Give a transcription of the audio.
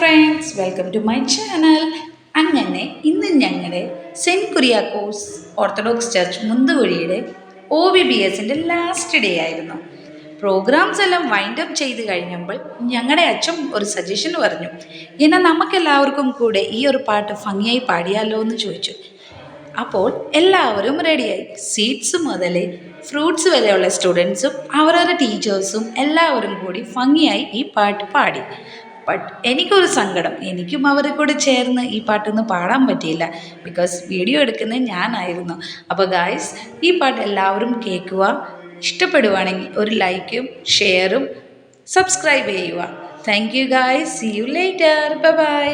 Friends welcome to my channel അങ്ങനെ ഇന്ന് ഞങ്ങളുടെ സെന്റ് കുര്യാക്കോസ് ഓർത്തഡോക്സ് ചർച്ച് മുന്തുകുഴിയുടെ ഒ ബി ബി എസിന്റെ ലാസ്റ്റ് ഡേ ആയിരുന്നു. പ്രോഗ്രാംസ് എല്ലാം വൈൻഡ് അപ്പ് ചെയ്ത് കഴിഞ്ഞപ്പോൾ ഞങ്ങളുടെ അച്ഛൻ ഒരു സജഷൻ പറഞ്ഞു. എന്നാൽ നമുക്കെല്ലാവർക്കും കൂടെ ഈ ഒരു പാട്ട് ഭംഗിയായി പാടിയാലോ എന്ന് ചോദിച്ചു. അപ്പോൾ എല്ലാവരും റെഡിയായി സീറ്റ്സ് മുതൽ ഫ്രൂട്ട്സ് വരെയുള്ള സ്റ്റുഡൻസും അവരവരുടെ ടീച്ചേഴ്സും എല്ലാവരും കൂടി ഭംഗിയായി ഈ പാട്ട് പാടി. ബട്ട് എനിക്കൊരു സങ്കടം. എനിക്കും അവരെ കൂടെ ചേർന്ന് ഈ പാട്ടൊന്നും പാടാൻ പറ്റിയില്ല. ബിക്കോസ് വീഡിയോ എടുക്കുന്നത് ഞാനായിരുന്നു. അപ്പോൾ ഗായ്സ് ഈ പാട്ട് എല്ലാവരും കേൾക്കുക. ഇഷ്ടപ്പെടുവാണെങ്കിൽ ഒരു ലൈക്കും ഷെയറും സബ്സ്ക്രൈബ് ചെയ്യുക. Thank you guys see you later bye